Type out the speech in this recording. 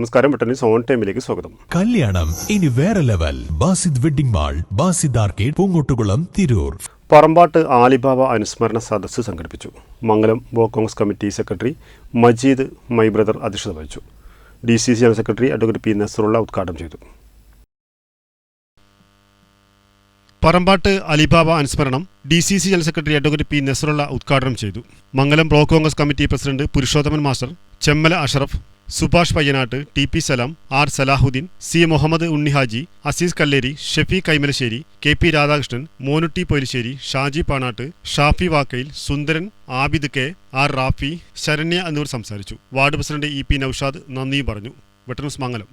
നമസ്കാരം. വെട്ടനീസ് സോൺ ടൈമിലേക്ക് സ്വാഗതം. കല്യാണം. ഇനി വേറെ level. Basid wedding mall Basid arcade Poongottukulam Tirur. Parambatt Alibaba അനുസ്മരണ സദസ്സ് സംഘടിപ്പിച്ചു. Mangalam block Congress committee secretary Majeed my brother അധ്യക്ഷത വഹിച്ചു. D C C general secretary advocate P Nasarulla ഉദ്ഘാടനം ചെയ്തു. പറമ്പാട്ട് അലിബാബ അനുസ്മരണം D C C general secretary advocate P Nasarulla ഉദ്ഘാടനം ചെയ്തു. Mangalam block Congress committee president Purushothaman master Chemmala Ashraf Subhash Payyanatt T P Salam R Salahuddin C Muhammad Unnihaji Azeez Kalleri Shefi Kaimalassery K P Radhakrishnan Monutty Polissery Shaji Panatt Shafi Vakkayil Sundaran Abid K R Rafi Saranya എന്നിവർ സംസാരിച്ചു. Ward president E P Noushad നന്ദിയും പറഞ്ഞു. വെട്ടനസ് മംഗലം.